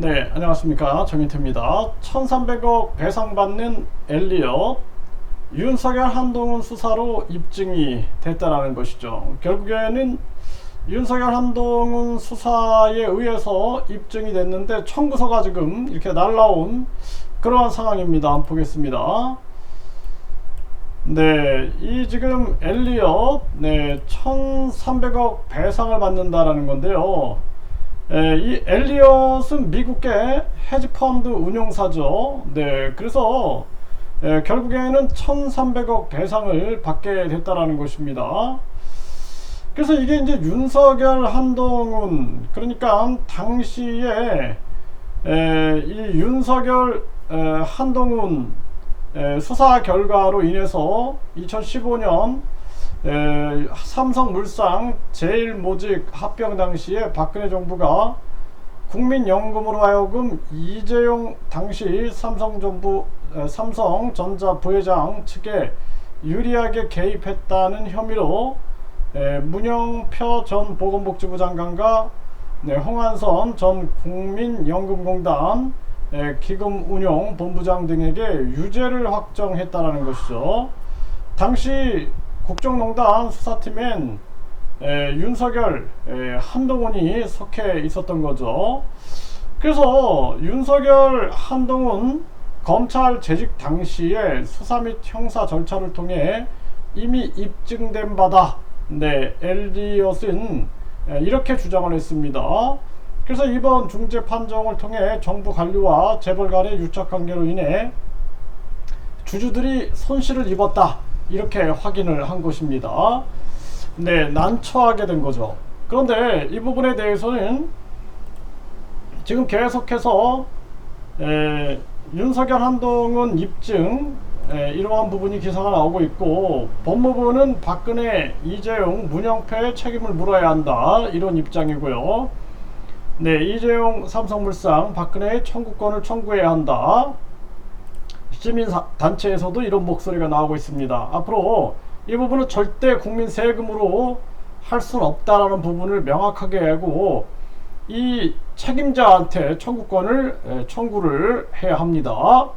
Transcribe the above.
네, 안녕하십니까. 정인태입니다. 1300억 배상받는 엘리엇, 윤석열 한동훈 수사로 입증이 됐다라는 것이죠. 결국에는 윤석열 한동훈 수사에 의해서 입증이 됐는데 청구서가 지금 이렇게 날라온 그러한 상황입니다. 보겠습니다. 네, 이 지금 엘리엇, 네, 1300억 배상을 받는다라는 건데요. 에, 이 엘리엇은 미국계 헤지펀드 운용사죠. 네, 그래서 에, 결국에는 1,300억 배상을 받게 됐다라는 것입니다. 그래서 이게 이제 윤석열 한동훈 그러니까 당시에 에, 이 윤석열 에, 한동훈 에, 수사 결과로 인해서 2015년 에, 삼성물상 제일모직 합병 당시에 박근혜 정부가 국민연금으로 하여금 이재용 당시 삼성전부 에, 삼성전자 부회장 측에 유리하게 개입했다는 혐의로 에, 문영표 전 보건복지부 장관과 네, 홍한선 전 국민연금공단 에, 기금운용 본부장 등에게 유죄를 확정했다라는 것이죠. 당시 국정농단 수사팀엔 에, 윤석열, 에, 한동훈이 속해 있었던 거죠. 그래서 윤석열, 한동훈 검찰 재직 당시에 수사 및 형사 절차를 통해 이미 입증된 바다. 네, 엘리엇은 에, 이렇게 주장을 했습니다. 그래서 이번 중재 판정을 통해 정부 관료와 재벌 간의 유착 관계로 인해 주주들이 손실을 입었다. 이렇게 확인을 한 것입니다. 네, 난처하게 된 거죠. 그런데 이 부분에 대해서는 지금 계속해서 에, 윤석열 한동훈 입증 에, 이러한 부분이 기사가 나오고 있고 법무부는 박근혜, 이재용, 문영표의 책임을 물어야 한다 이런 입장이고요. 네, 이재용 삼성물상 박근혜의 청구권을 청구해야 한다. 시민 단체에서도 이런 목소리가 나오고 있습니다. 앞으로 이 부분은 절대 국민 세금으로 할 수는 없다라는 부분을 명확하게 하고 이 책임자한테 청구권을 에, 청구를 해야 합니다.